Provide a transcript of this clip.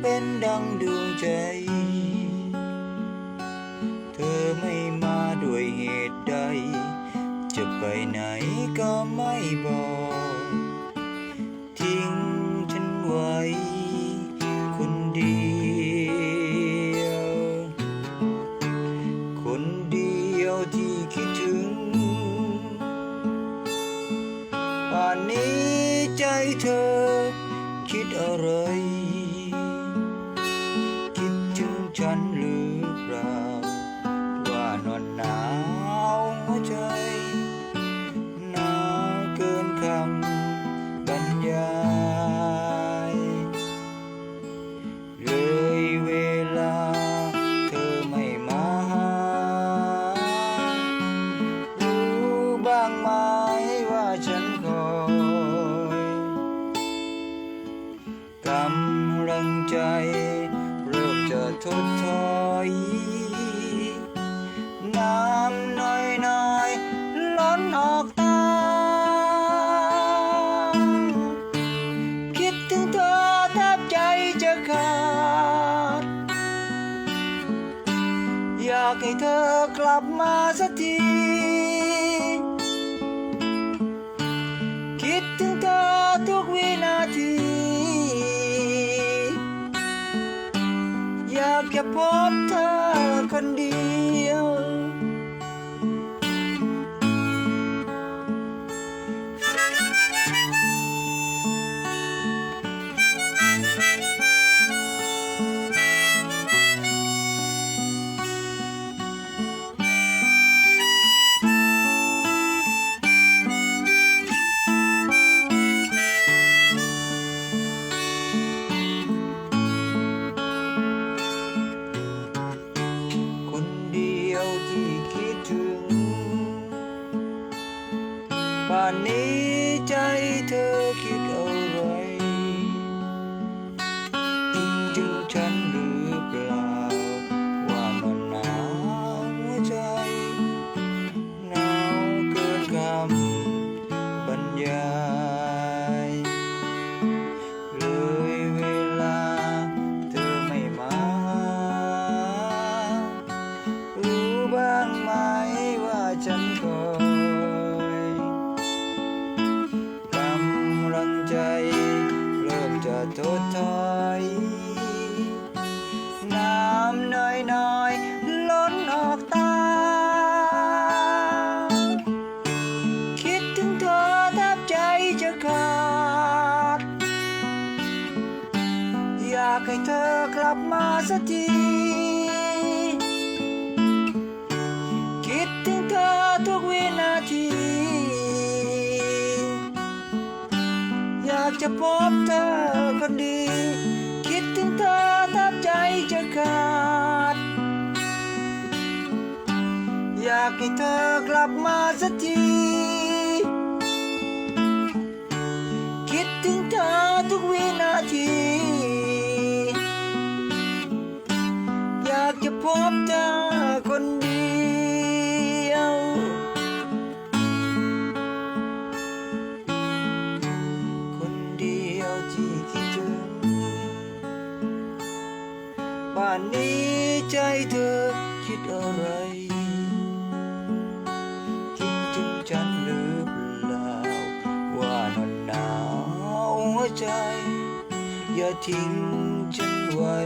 เป็นดังดวงใจ เธอไม่มาด้วยเหตุใด จะไปไหนก็ไม่บอก ทิ้งฉันไว้ คนเดียว คนเดียวที่คิดถึงป่านนี้ใจเธอคิดอะไร ให้เธอกลับมาสักที คิดถึงเธอทุกวินาที อยากจะพบเธอคนเดียว ป่า ริ่มจะทดถอยน้ำน้อยน้อยล้นออกตา คิดถึงเธอแทบใจจะขาด อยากให้เธอกลับมาสักทีคิดถึงเธอทุกวินาทีอยากจะพบเธอ อยากให้เธอกลับมาสักที คิดถึงเธอทุกวินาที อยากจะพบเธอคนเดียว คนเดียวที่คิดถึงป่านนี้ใจเธอคิดอะไร ใจ อย่าทิ้งฉันไว้